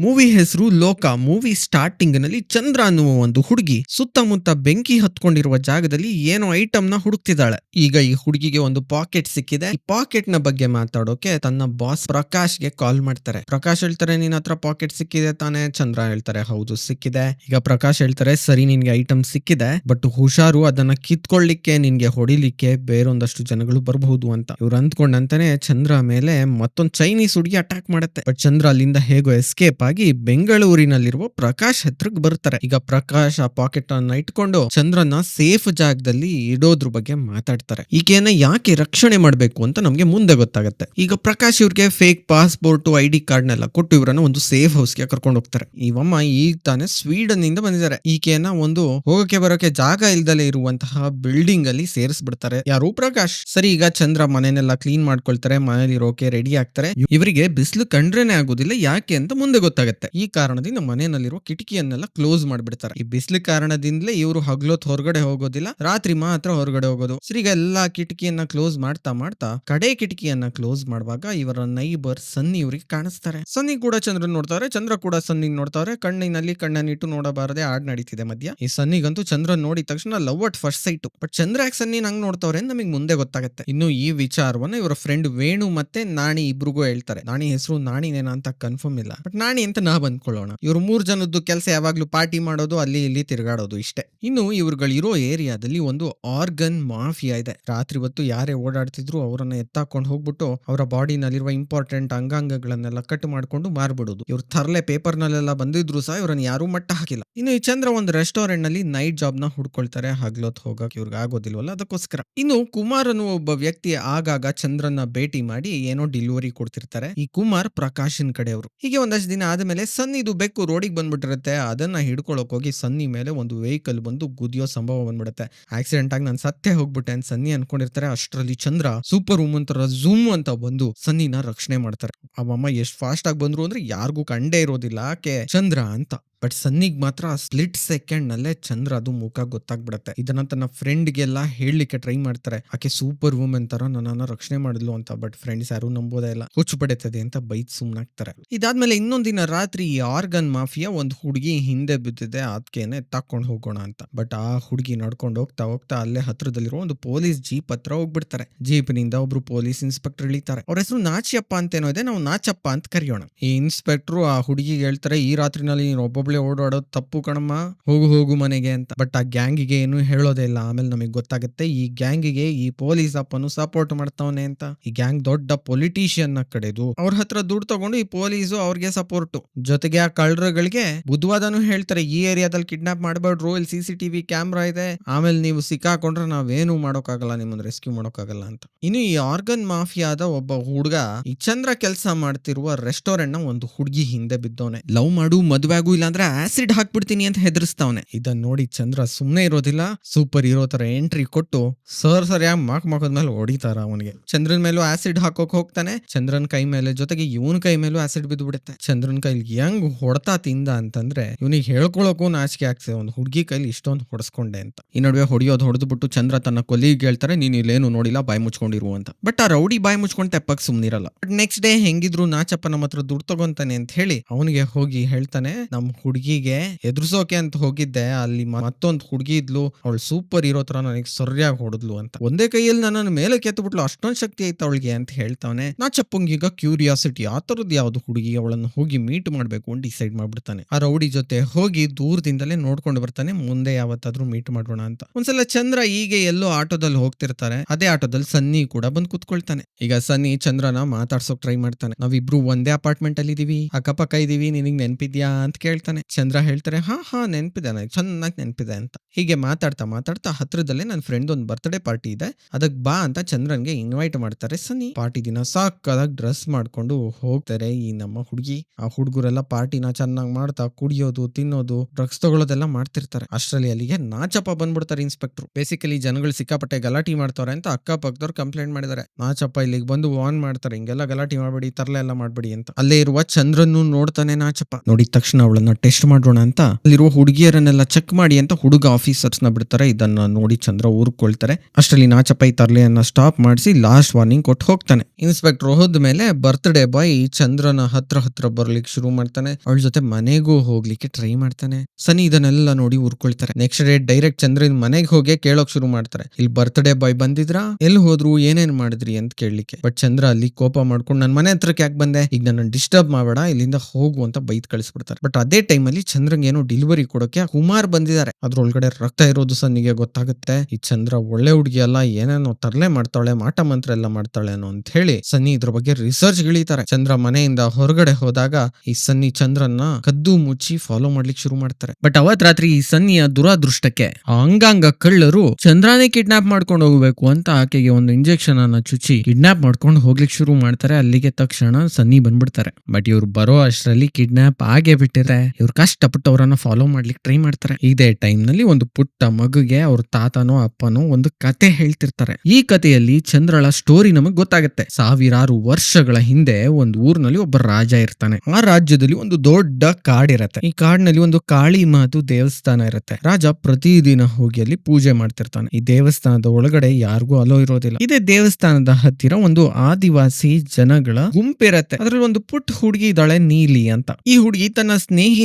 Movie ಹೆಸರು ಲೋಕ. Movie ಸ್ಟಾರ್ಟಿಂಗ್ನಲ್ಲಿ ಚಂದ್ರ ಅನ್ನುವ ಒಂದು ಹುಡುಗಿ ಸುತ್ತಮುತ್ತ ಬೆಂಕಿ ಹತ್ಕೊಂಡಿರುವ ಜಾಗದಲ್ಲಿ ಏನೋ ಐಟಮ್ನ ಹುಡುಕ್ತಿದ್ದಾಳೆ. ಈಗ ಈ ಹುಡುಗಿಗೆ ಒಂದು ಪಾಕೆಟ್ ಸಿಕ್ಕಿದೆ. ಈ ಪಾಕೆಟ್ನ ಬಗ್ಗೆ ಮಾತಾಡೋಕೆ ತನ್ನ ಬಾಸ್ ಪ್ರಕಾಶ್ಗೆ ಕಾಲ್ ಮಾಡ್ತಾರೆ. ಪ್ರಕಾಶ್ ಹೇಳ್ತಾರೆ ನೀನ್ ಹತ್ರ ಪಾಕೆಟ್ ಸಿಕ್ಕಿದೆ ತಾನೇ? ಚಂದ್ರ ಹೇಳ್ತಾರೆ, ಹೌದು, ಸಿಕ್ಕಿದೆ. ಈಗ ಪ್ರಕಾಶ್ ಹೇಳ್ತಾರೆ, ಸರಿ, ನಿನ್ಗೆ ಐಟಮ್ ಸಿಕ್ಕಿದೆ, ಬಟ್ ಹುಷಾರು, ಅದನ್ನ ಕಿತ್ಕೊಳ್ಳಿಕ್ಕೆ, ನಿನ್ಗೆ ಹೊಡಿಲಿಕ್ಕೆ ಬೇರೊಂದಷ್ಟು ಜನಗಳು ಬರಬಹುದು ಅಂತ. ಇವ್ರು ಅಂದ್ಕೊಂಡಂತಾನೆ ಚಂದ್ರ ಮೇಲೆ ಮತ್ತೊಂದು ಚೈನೀಸ್ ಹುಡುಗಿ ಅಟ್ಯಾಕ್ ಮಾಡುತ್ತೆ. ಬಟ್ ಚಂದ್ರ ಅಲ್ಲಿಂದ ಹೇಗೋ ಎಸ್ಕೇಪ್ ಆಗಿ ಬೆಂಗಳೂರಿನಲ್ಲಿರುವ ಪ್ರಕಾಶ್ ಹತ್ರಕ್ ಬರ್ತಾರೆ. ಈಗ ಪ್ರಕಾಶ್ ಆ ಪಾಕೆಟ್ ಅನ್ನ ಇಟ್ಕೊಂಡು ಚಂದ್ರನ ಸೇಫ್ ಜಾಗದಲ್ಲಿ ಇಡೋದ್ರ ಬಗ್ಗೆ ಮಾತಾಡ್ತಾರೆ. ಈಕೆಯನ್ನ ಯಾಕೆ ರಕ್ಷಣೆ ಮಾಡ್ಬೇಕು ಅಂತ ನಮ್ಗೆ ಮುಂದೆ ಗೊತ್ತಾಗುತ್ತೆ. ಈಗ ಪ್ರಕಾಶ್ ಇವ್ರಿಗೆ ಫೇಕ್ ಪಾಸ್ಪೋರ್ಟ್ ಐ ಡಿ ಕಾರ್ಡ್ನೆಲ್ಲ ಕೊಟ್ಟು ಇವರನ್ನ ಒಂದು ಸೇಫ್ ಹೌಸ್ಗೆ ಕರ್ಕೊಂಡು ಹೋಗ್ತಾರೆ. ಇವಮ್ಮ ಈಗ ತಾನೇ ಸ್ವೀಡನ್ ಇಂದ ಬಂದಿದ್ದಾರೆ. ಈಕೆಯನ್ನ ಒಂದು ಹೋಗಕ್ಕೆ ಬರೋಕೆ ಜಾಗ ಇಲ್ದಲೇ ಇರುವಂತಹ ಬಿಲ್ಡಿಂಗ್ ಅಲ್ಲಿ ಸೇರಿಸ್ಬಿಡ್ತಾರೆ. ಯಾರು? ಪ್ರಕಾಶ್. ಸರಿ, ಈಗ ಚಂದ್ರ ಮನೆನೆಲ್ಲ ಕ್ಲೀನ್ ಮಾಡ್ಕೊಳ್ತಾರೆ ಮನೇಲಿ ಇರೋಕೆ ರೆಡಿ ಆಗ್ತಾರೆ. ಇವರಿಗೆ ಬಿಸಿಲು ಕಂಡ್ರೇನೆ ಆಗೋದಿಲ್ಲ. ಯಾಕೆ ಅಂತ ಮುಂದೆ ಗೊತ್ತಾಗುತ್ತೆ. ಈ ಕಾರಣದಿಂದ ಮನೆಯಲ್ಲಿರುವ ಕಿಟಕಿಯನ್ನೆಲ್ಲ ಕ್ಲೋಸ್ ಮಾಡ್ಬಿಡ್ತಾರೆ. ಈ ಬಿಸಿಲು ಕಾರಣದಿಂದಲೇ ಇವರು ಹಗ್ಲೊತ್ ಹೊರಗಡೆ ಹೋಗೋದಿಲ್ಲ. ರಾತ್ರಿ ಮಾತ್ರ ಹೊರಗಡೆ ಹೋಗೋದು. ಸರಿ ಎಲ್ಲಾ ಕಿಟಕಿಯನ್ನ ಕ್ಲೋಸ್ ಮಾಡ್ತಾ ಮಾಡ್ತಾ ಕಡೆ ಕಿಟಕಿಯನ್ನ ಕ್ಲೋಸ್ ಮಾಡುವಾಗ ಇವರ ನೈಬರ್ ಸನ್ನಿ ಇವರಿಗೆ ಕಾಣಿಸ್ತಾರೆ. ಸನ್ನಿ ಕೂಡ ಚಂದ್ರನ್ ನೋಡ್ತಾರೆ. ಚಂದ್ರ ಕೂಡ ಸನ್ನಿ ನೋಡ್ತಾರೆ. ಕಣ್ಣಿನಲ್ಲಿ ಕಣ್ಣನ್ನಿಟ್ಟು ನೋಡಬಾರದೆ ಆಡ್ ನಡೀತಿದೆ ಮಧ್ಯ. ಈ ಸನ್ನಿಗಂತೂ ಚಂದ್ರನ್ ನೋಡಿದ ತಕ್ಷಣ love at first sight. But Chandra ಯಾಕೆ ಸನ್ನಿ ನಂಗ್ ನೋಡ್ತಾವ್ರೆ ನಮಗೆ ಮುಂದೆ ಗೊತ್ತಾಗುತ್ತೆ. ಇನ್ನು ಈ ವಿಚಾರವನ್ನ ಇವರ ಫ್ರೆಂಡ್ ವೇಣು ಮತ್ತೆ ನಾಣಿ ಇಬ್ರಿಗೂ ಹೇಳ್ತಾರೆ. ನಾಣಿ ಹೆಸರು ನಾಣಿನೇನಾ ಅಂತ ಕನ್ಫರ್ಮ್ ಇಲ್ಲ. ಬಟ್ ನಾಣಿ ಅಂತ ನಾ ಬಂದ್ಕೊಳ್ಳೋಣ. ಇವ್ರು ಮೂರ್ ಜನದ್ದು ಕೆಲಸ ಯಾವಾಗ್ಲೂ ಪಾರ್ಟಿ ಮಾಡೋದು, ಅಲ್ಲಿ ಇಲ್ಲಿ ತಿರುಗಾಡೋದು ಇಷ್ಟೇ. ಇನ್ನು ಇವ್ರುಗಳಿರೋ ಏರಿಯಾದಲ್ಲಿ ಒಂದು ಆರ್ಗನ್ ಮಾಫಿಯಾ ಇದೆ. ರಾತ್ರಿ ಹೊತ್ತು ಯಾರೇ ಓಡಾಡ್ತಿದ್ರು ಅವರನ್ನ ಎತ್ತಾಕೊಂಡು ಹೋಗ್ಬಿಟ್ಟು ಅವರ ಬಾಡಿನಲ್ಲಿರುವ ಇಂಪಾರ್ಟೆಂಟ್ ಅಂಗಾಂಗಗಳನ್ನೆಲ್ಲ ಕಟ್ ಮಾಡ್ಕೊಂಡು ಮಾರ್ಬಿಡೋದು. ಇವ್ರು ತರ್ಲೆ ಪೇಪರ್ ನಲ್ಲೆಲ್ಲ ಬಂದಿದ್ರು ಸಹ ಇವರನ್ನ ಯಾರು ಮಟ್ಟ ಹಾಕಿಲ್ಲ. ಇನ್ನು ಈ ಚಂದ್ರ ಒಂದು ರೆಸ್ಟೋರೆಂಟ್ನಲ್ಲಿ ನೈಟ್ ಜಾಬ್ನ ಹುಡ್ಕೊಳ್ತಾರೆ. ಹಗ್ಲೊತ್ ಹೋಗಕ್ ಇವ್ರಿಗೆ ಆಗೋದಿಲ್ವಲ್ಲ ಅದಕ್ಕೋಸ್ಕರ. ಇನ್ನು ಕುಮಾರ್ ಅನ್ನು ಒಬ್ಬ ವ್ಯಕ್ತಿ ಆಗಾಗ ಚಂದ್ರನ ಭೇಟಿ ಮಾಡಿ ಏನೋ ಡೆಲಿವರಿ ಕೊಡ್ತಿರ್ತಾರೆ. ಈ ಕುಮಾರ್ ಪ್ರಕಾಶನ್ ಕಡೆಯವರು. ಹೀಗೆ ಒಂದಷ್ಟು ದಿನ ಆದ್ಮೇಲೆ ಸನ್ನಿದು ಬೆಕ್ಕು ರೋಡಿಗೆ ಬಂದ್ಬಿಟ್ಟಿರುತ್ತೆ. ಅದನ್ನ ಹಿಡ್ಕೊಳಕ್ ಹೋಗಿ ಸನ್ನಿ ಮೇಲೆ ಒಂದು ವೆಹಿಕಲ್ ಬಂದು ಗುದಿಯೋ ಸಂಭವ ಬಂದ್ಬಿಡುತ್ತೆ. ಆಕ್ಸಿಡೆಂಟ್ ಆಗಿ ನಾನು ಸತ್ತೇ ಹೋಗ್ಬಿಟ್ಟೆ ಅಂತ ಸನ್ನಿ ಅನ್ಕೊಂಡಿರ್ತಾರೆ. ಅಷ್ಟರಲ್ಲಿ ಚಂದ್ರ ಸೂಪರ್ ವುಮನ್ ತರ ಝೂಮ್ ಅಂತ ಬಂದು ಸನ್ನಿನ ರಕ್ಷಣೆ ಮಾಡ್ತಾರೆ. ಅವಮ್ಮ ಎಷ್ಟು ಫಾಸ್ಟ್ ಆಗಿ ಬಂದ್ರು ಅಂದ್ರೆ ಯಾರಿಗೂ ಕಂಡೇ ಇರೋದಿಲ್ಲ. ಆಕೆ ಚಂದ್ರ ಅಂತ. ಬಟ್ ಸನ್ನಿಗ್ ಮಾತ್ರ ಸ್ಲಿಟ್ ಸೆಕೆಂಡ್ ನಲ್ಲೇ ಚಂದ್ರ ಅದು ಮುಖ ಗೊತ್ತಾಗ್ಬಿಡತ್ತೆ. ಇದನ್ನ ತನ್ನ ಫ್ರೆಂಡ್ಗೆಲ್ಲ ಹೇಳಲಿಕ್ಕೆ ಟ್ರೈ ಮಾಡ್ತಾರೆ. ಆಕೆ ಸೂಪರ್ ವುಮೆನ್ ತರ ನನ್ನನ್ನ ರಕ್ಷಣೆ ಮಾಡಿದ್ಲು ಅಂತ, ಬಟ್ ಫ್ರೆಂಡ್ಸ್ ಯಾರು ನಂಬೋದೇ ಇಲ್ಲ. ಹುಚ್ಚು ಪಡೆತದೆ ಅಂತ ಬೈತ್ ಸುಮ್ನಾಗ್ತಾರೆ. ಇದಾದ್ಮೇಲೆ ಇನ್ನೊಂದಿನ ರಾತ್ರಿ ಈ ಆರ್ಗನ್ ಮಾಫಿಯಾ ಒಂದು ಹುಡುಗಿ ಹಿಂದೆ ಬಿದ್ದಿದೆ. ಅದಕ್ಕೇನೆ ತಕ್ಕೊಂಡು ಹೋಗೋಣ ಅಂತ. ಬಟ್ ಆ ಹುಡುಗಿ ನಡ್ಕೊಂಡು ಹೋಗ್ತಾ ಹೋಗ್ತಾ ಅಲ್ಲೇ ಹತ್ರದಲ್ಲಿರೋ ಒಂದು ಪೊಲೀಸ್ ಜೀಪ್ ಹತ್ರ ಹೋಗ್ಬಿಡ್ತಾರೆ. ಜೀಪ್ನಿಂದ ಒಬ್ರು ಪೊಲೀಸ್ ಇನ್ಸ್ಪೆಕ್ಟರ್ ಇಳಿತಾರೆ. ಅವ್ರ ಹೆಸರು ನಾಚಿಯಪ್ಪ ಅಂತ ಏನೋ ಇದೆ. ನಾವು ನಾಚಪ್ಪ ಅಂತ ಕರೆಯೋಣ. ಈ ಇನ್ಸ್ಪೆಕ್ಟರ್ ಆ ಹುಡುಗಿಗೆ ಹೇಳ್ತಾರೆ, ಈ ರಾತ್ರಿನಲ್ಲಿ ನೀನು ಒಬ್ಬೊಬ್ಳೆ ಓಡಾಡೋದು ತಪ್ಪು ಕಣಮ್ಮ. ಹೋಗು ಹೋಗು ಮನೆಗೆ ಅಂತ. ಬಟ್ ಆ ಗ್ಯಾಂಗಿಗೆ ಏನು ಹೇಳೋದೇ ಇಲ್ಲ. ಆಮೇಲೆ ನಮಗೆ ಗೊತ್ತಾಗುತ್ತೆ, ಈ ಗ್ಯಾಂಗಿಗೆ ಈ ಪೊಲೀಸ್ ಅಪ್ಪನು ಸಪೋರ್ಟ್ ಮಾಡ್ತಾವನೆ ಅಂತ. ಈ ಗ್ಯಾಂಗ್ ದೊಡ್ಡ ಪೊಲಿಟಿಷಿಯನ್ ಕಡೆದು ಅವ್ರ ಹತ್ರ ದುಡ್ಡು ತಗೊಂಡು ಈ ಪೊಲೀಸು ಅವ್ರಿಗೆ ಸಪೋರ್ಟ್ ಜೊತೆಗೆ ಆ ಕಳ್ಳರುಗಳಿಗೆ ಬುದ್ಧವಾದನು ಹೇಳ್ತಾರೆ, ಈ ಏರಿಯಾದಲ್ಲಿ ಕಿಡ್ನಾಪ್ ಮಾಡಬೇಡ್ರು, ಇಲ್ಲಿ ಸಿ ಸಿ ಟಿವಿ ಕ್ಯಾಮ್ರಾ ಇದೆ. ಆಮೇಲೆ ನೀವು ಸಿಕ್ಕಾಕೊಂಡ್ರೆ ನಾವೇನು ಮಾಡೋಕ್ಕಾಗಲ್ಲ, ನಿಮ್ಮನ್ನ ರೆಸ್ಕ್ಯೂ ಮಾಡೋಕ್ಕಾಗಲ್ಲ ಅಂತ. ಇನ್ನು ಈ ಆರ್ಗನ್ ಮಾಫಿಯಾದ ಒಬ್ಬ ಹುಡುಗ ಈ ಚಂದ್ರ ಕೆಲಸ ಮಾಡ್ತಿರುವ ರೆಸ್ಟೋರೆಂಟ್ನ ಒಂದು ಹುಡುಗಿ ಹಿಂದೆ ಬಿದ್ದವನೆ. ಲವ್ ಮಾಡು ಮದ್ವೆಗೂ ಆಗು ಆಸಿಡ್ ಹಾಕ್ಬಿಡ್ತೀನಿ ಅಂತ ಹೆದರ್ಸ್ತಾವನೆ. ಇದನ್ನ ನೋಡಿ ಚಂದ್ರ ಸುಮ್ನೆ ಇರೋದಿಲ್ಲ, ಸೂಪರ್ ಹೀರೋ ತರ ಎಂಟ್ರಿ ಕೊಟ್ಟು ಸರ್ ಸರ್ ಯಾ ಮಾಕ್ ಮಾಕೋದ್ ಮೇಲೆ ಹೊಡಿತಾರ ಅವನಿಗೆ. ಚಂದ್ರನ್ ಮೇಲೂ ಆಸಿಡ್ ಹಾಕೋಕ್ ಹೋಗ್ತಾನೆ, ಚಂದ್ರನ್ ಕೈ ಮೇಲೆ ಜೊತೆಗೆ ಇವನ್ ಕೈ ಮೇಲೂ ಆಸಿಡ್ ಬಿದ್ದು ಬಿಡುತ್ತೆ ಚಂದ್ರನ್ ಕೈಲಿ ಹೆಂಗ್ ಹೊಡ್ತಾ ತಿಂದ ಅಂತಂದ್ರೆ, ಇವನಿಗೆ ಹೇಳ್ಕೊಳಕ್ಕೂ ನಾಚಿಕೆ ಆಗ್ತದೆ ಒಂದು ಹುಡುಗಿ ಕೈಲಿ ಇಷ್ಟೊಂದು ಹೊಡೆಸ್ಕೊಂಡೆ ಅಂತ. ಈ ನಡುವೆ ಹೊಡಿಯೋದು ಹೊಡೆದು ಬಿಟ್ಟು ಚಂದ್ರ ತನ್ನ ಕೊಲ್ಲಿಗೆ ಹೇಳ್ತಾರೆ, ನೀನ್ ಇಲ್ಲೇನು ನೋಡಿಲ್ಲ, ಬಾಯಿ ಮುಚ್ಕೊಂಡಿರು ಅಂತ. ಬಟ್ ಆ ರೌಡಿ ಬಾಯಿ ಮುಚ್ಕೊಂಡು ತೆಪ್ಪಕ್ ಸುಮ್ನಿರಲ್ಲ. ಬಟ್ ನೆಕ್ಸ್ಟ್ ಡೇ ಹೆಂಗಿದ್ರು ನಾಚಪ್ಪ ನಮ್ಮ ಹತ್ರ ದುಡ್ಡು ತಗೊಂತಾನೆ ಅಂತ ಹೇಳಿ ಅವನಿಗೆ ಹೋಗಿ ಹೇಳ್ತಾನೆ, ನಮ್ ಹುಡುಗಿಗೆ ಎದುರಿಸೋಕೆ ಅಂತ ಹೋಗಿದ್ದೆ, ಅಲ್ಲಿ ಮತ್ತೊಂದು ಹುಡುಗಿ ಇದ್ಲು. ಅವಳು ಸೂಪರ್ ಇರೋ ತರ ನನಗೆ ಸರಿಯಾಗಿ ಹೊಡೆದ್ಲು ಅಂತ. ಒಂದೇ ಕೈಯಲ್ಲಿ ನನ್ನ ಮೇಲೆ ಕೆತ್ತಬಿಟ್ಲು ಅಷ್ಟೊಂದು ಶಕ್ತಿ ಐತೆ ಅವಳಿಗೆ ಅಂತ ಹೇಳ್ತಾವನೆ. ನಾ ಚಪ್ಪಂಗೀಗ ಕ್ಯೂರಿಯಾಸಿಟಿ ಆ ತರದ್ ಯಾವ್ದು ಹುಡುಗಿ ಅವಳನ್ನು ಹೋಗಿ ಮೀಟ್ ಮಾಡ್ಬೇಕು ಅಂತ ಡಿಸೈಡ್ ಮಾಡ್ಬಿಡ್ತಾನೆ. ಆ ರೌಡಿ ಜೊತೆ ಹೋಗಿ ದೂರದಿಂದಲೇ ನೋಡ್ಕೊಂಡು ಬರ್ತಾನೆ. ಮುಂದೆ ಯಾವತ್ತಾದ್ರೂ ಮೀಟ್ ಮಾಡೋಣ ಅಂತ. ಒಂದ್ಸಲ ಚಂದ್ರ ಈಗ ಎಲ್ಲೋ ಆಟೋದಲ್ಲಿ ಹೋಗ್ತಿರ್ತಾರೆ. ಅದೇ ಆಟೋದಲ್ಲಿ ಸನ್ನಿ ಕೂಡ ಬಂದ್ ಕುತ್ಕೊಳ್ತಾನೆ. ಈಗ ಸನ್ನಿ ಚಂದ್ರನ ಮಾತಾಡ್ಸೋಕ್ ಟ್ರೈ ಮಾಡ್ತಾನೆ. ನಾವಿಬ್ರು ಒಂದೇ ಅಪಾರ್ಟ್ಮೆಂಟ್ ಅಲ್ಲಿ ಇದೀವಿ ಅಕ್ಕಪಕ್ಕ ಇದೀವಿ. ನಿನಗ್ ನೆನ್ಪಿದ್ಯಾ ಅಂತ ಕೇಳ್ತಾನೆ. ಚಂದ್ರ ಹೇಳ್ತಾರೆ, ಹಾ ಹಾ, ನೆನಪಿದೆ ನನಗೆ ಚೆನ್ನಾಗಿ ನೆನಪಿದೆ ಅಂತ. ಹೀಗೆ ಮಾತಾಡ್ತಾ ಮಾತಾಡ್ತಾ ಹತ್ರದಲ್ಲೇ ನನ್ನ ಫ್ರೆಂಡ್ ಒಂದು ಬರ್ತ್ಡೇ ಪಾರ್ಟಿ ಇದೆ. ಅದಕ್ ಬಾ ಅಂತ ಚಂದ್ರನ್ಗೆ ಇನ್ವೈಟ್ ಮಾಡ್ತಾರೆ. ಸನಿ ಪಾರ್ಟಿ ದಿನ ಸಾಕಾದಾಗ ಡ್ರೆಸ್ ಮಾಡ್ಕೊಂಡು ಹೋಗ್ತಾರೆ ಈ ನಮ್ಮ ಹುಡುಗಿ. ಆ ಹುಡುಗರೆಲ್ಲ ಪಾರ್ಟಿನ ಚೆನ್ನಾಗಿ ಮಾಡ್ತಾ, ಕುಡಿಯೋದು, ತಿನ್ನೋದು ಡ್ರಗ್ಸ್ ತಗೊಳ್ಳೋದೆಲ್ಲ ಮಾಡ್ತಿರ್ತಾರೆ. ಅಷ್ಟರಲ್ಲಿ ಅಲ್ಲಿಗೆ ನಾಚಪ್ಪ ಬಂದ್ಬಿಡ್ತಾರೆ ಇನ್ಸ್ಪೆಕ್ಟರ್ ಬೇಸಿಕಲಿ ಜನಗಳು ಸಿಕ್ಕಾಪಟ್ಟೆ ಗಲಾಟಿ ಮಾಡ್ತಾರೆ ಅಂತ ಅಕ್ಕಪಕ್ಕದವ್ರು ಕಂಪ್ಲೇಂಟ್ ಮಾಡಿದ್ದಾರೆ. ನಾಚಪ್ಪ ಇಲ್ಲಿಗೆ ಬಂದು ವಾರ್ನ್ ಮಾಡ್ತಾರೆ, ಹಿಂಗೆಲ್ಲ ಗಲಾಟಿ ಮಾಡಬೇಡಿ, ತರಲೆ ಎಲ್ಲ ಮಾಡಬೇಡಿ ಅಂತ. ಅಲ್ಲೇ ಇರುವ ಚಂದ್ರನ್ನು ನೋಡ್ತಾನೆ ನಾಚಪ್ಪ. ನೋಡಿದ ತಕ್ಷಣ ಅವಳನ್ನ ಟೆಸ್ಟ್ ಮಾಡೋಣ ಅಂತ. ಅಲ್ಲಿರುವ ಹುಡುಗಿಯರನ್ನೆಲ್ಲ ಚೆಕ್ ಮಾಡಿ ಅಂತ ಹುಡುಗ ಆಫೀಸರ್ಸ್ನ ಬಿಡ್ತಾರೆ. ಇದನ್ನ ನೋಡಿ ಚಂದ್ರ ಊರ್ಕೊಳ್ತಾರೆ. ಅಷ್ಟರಲ್ಲಿ ನಾಚಪೈ ತರ್ಲೆಯನ್ನ ಸ್ಟಾಪ್ ಮಾಡಿಸಿ ಲಾಸ್ಟ್ ವಾರ್ನಿಂಗ್ ಕೊಟ್ಟು ಹೋಗ್ತಾನೆ. ಇನ್ಸ್ಪೆಕ್ಟರ್ ಹೋದ ಮೇಲೆ ಬರ್ತ್ಡೇ ಬಾಯ್ ಚಂದ್ರನ ಹತ್ರ ಹತ್ರ ಬರ್ಲಿಕ್ಕೆ ಶುರು ಮಾಡ್ತಾನೆ. ಅವಳ ಜೊತೆ ಮನೆಗೂ ಹೋಗ್ಲಿಕ್ಕೆ ಟ್ರೈ ಮಾಡ್ತಾನೆ. ಸನಿ ಇದನ್ನೆಲ್ಲ ನೋಡಿ ಊರ್ಕೊಳ್ತಾರೆ. ನೆಕ್ಸ್ಟ್ ಡೇ ಡೈರೆಕ್ಟ್ ಚಂದ್ರನ್ ಮನೆಗೆ ಹೋಗಿ ಕೇಳೋಕ್ ಶುರು ಮಾಡ್ತಾರೆ. ಇಲ್ಲಿ ಬರ್ತ್ಡೇ ಬಾಯ್ ಬಂದಿದ್ರಾ? ಎಲ್ಲಿ ಹೋದ್ರು ಏನೇನ್ ಮಾಡಿದ್ರಿ ಅಂತ ಕೇಳಲಿಕ್ಕೆ. ಬಟ್ ಚಂದ್ರ ಅಲ್ಲಿ ಕೋಪ ಮಾಡ್ಕೊಂಡು ನನ್ನ ಮನೆ ಹತ್ರಕ್ಕೆ ಯಾಕೆ ಬಂದೆ? ಈಗ ನನ್ನ ಡಿಸ್ಟರ್ಬ್ ಮಾಡಬೇಡ. ಇಲ್ಲಿಂದ ಹೋಗು ಅಂತ ಬೈತ್ ಕಳಿಸ್ಬಿಡ್ತಾರೆ. ಬಟ್ ಅದೇ ಟೈಮ್ ಅಲ್ಲಿ ಚಂದ್ರಂಗೆ ಏನೋ ಡೆಲಿವರಿ ಕೊಡೋಕೆ ಕುಮಾರ್ ಬಂದಿದ್ದಾರೆ. ಅದ್ರೊಳಗಡೆ ರಕ್ತ ಇರೋದು ಸನ್ನಿಗೆ ಗೊತ್ತಾಗುತ್ತೆ. ಈ ಚಂದ್ರ ಒಳ್ಳೆ ಹುಡುಗಿ ಅಲ್ಲ, ಏನೇನೋ ತರಲೆ ಮಾಡ್ತಾಳೆ, ಮಾಟ ಮಂತ್ರ ಎಲ್ಲ ಮಾಡ್ತಾಳೆ ಅನ್ನೋ ಅಂತ ಹೇಳಿ ಸನ್ನಿ ಇದ್ರ ಬಗ್ಗೆ ರಿಸರ್ಚ್ ಗಿಳಿತಾರೆ. ಚಂದ್ರ ಮನೆಯಿಂದ ಹೊರಗಡೆ ಹೋದಾಗ ಈ ಸನ್ನಿ ಚಂದ್ರನ್ನ ಕದ್ದು ಮುಚ್ಚಿ ಫಾಲೋ ಮಾಡ್ಲಿಕ್ಕೆ ಶುರು ಮಾಡ್ತಾರೆ. ಬಟ್ ಅವತ್ ರಾತ್ರಿ ಈ ಸನ್ನಿಯ ದುರಾದೃಷ್ಟಕ್ಕೆ ಅಂಗಾಂಗ ಕಳ್ಳರು ಚಂದ್ರನೇ ಕಿಡ್ನಾಪ್ ಮಾಡ್ಕೊಂಡು ಹೋಗ್ಬೇಕು ಅಂತ ಆಕೆಗೆ ಒಂದು ಇಂಜೆಕ್ಷನ್ ಅನ್ನ ಚುಚ್ಚಿ ಕಿಡ್ನಾಪ್ ಮಾಡ್ಕೊಂಡು ಹೋಗ್ಲಿಕ್ಕೆ ಶುರು ಮಾಡ್ತಾರೆ. ಅಲ್ಲಿಗೆ ತಕ್ಷಣ ಸನ್ನಿ ಬಂದ್ಬಿಡ್ತಾರೆ. ಬಟ್ ಇವ್ರು ಬರೋ ಅಷ್ಟರಲ್ಲಿ ಕಿಡ್ನಾಪ್ ಆಗೇ ಬಿಟ್ಟಿರೆ ಇವ್ರು ಕಷ್ಟಪಟ್ಟು ಅವರನ್ನ ಫಾಲೋ ಮಾಡ್ಲಿಕ್ಕೆ ಟ್ರೈ ಮಾಡ್ತಾರೆ. ಇದೇ ಟೈಮ್ನಲ್ಲಿ ಒಂದು ಪುಟ್ಟ ಮಗುಗೆ ಅವ್ರ ತಾತನೋ, ಅಪ್ಪನೋ ಒಂದು ಕತೆ ಹೇಳ್ತಿರ್ತಾರೆ. ಈ ಕಥೆಯಲ್ಲಿ ಚಂದ್ರಳ ಸ್ಟೋರಿ ನಮಗ್ ಗೊತ್ತಾಗುತ್ತೆ. ಸಾವಿರಾರು ವರ್ಷಗಳ ಹಿಂದೆ ಒಂದು ಊರಿನಲ್ಲಿ ಒಬ್ಬ ರಾಜ ಇರ್ತಾನೆ. ಆ ರಾಜ್ಯದಲ್ಲಿ ಒಂದು ದೊಡ್ಡ ಕಾಡಿರತ್ತೆ ಈ ಕಾಡಿನಲ್ಲಿ ಒಂದು ಕಾಳಿ ಮಾತು ದೇವಸ್ಥಾನ ಇರುತ್ತೆ. ರಾಜ ಪ್ರತಿದಿನ ಹೋಗಿ ಅಲ್ಲಿ ಪೂಜೆ ಮಾಡ್ತಿರ್ತಾನೆ. ಈ ದೇವಸ್ಥಾನದ ಒಳಗಡೆ ಯಾರಿಗೂ ಅಲೋ ಇರೋದಿಲ್ಲ. ಇದೇ ದೇವಸ್ಥಾನದ ಹತ್ತಿರ ಒಂದು ಆದಿವಾಸಿ ಜನಗಳ ಗುಂಪಿರತ್ತೆ ಅದ್ರಲ್ಲಿ ಒಂದು ಪುಟ್ಟ ಹುಡುಗಿ ಇದ್ದಾಳೆ ನೀಲಿ ಅಂತ. ಈ ಹುಡುಗಿ ತನ್ನ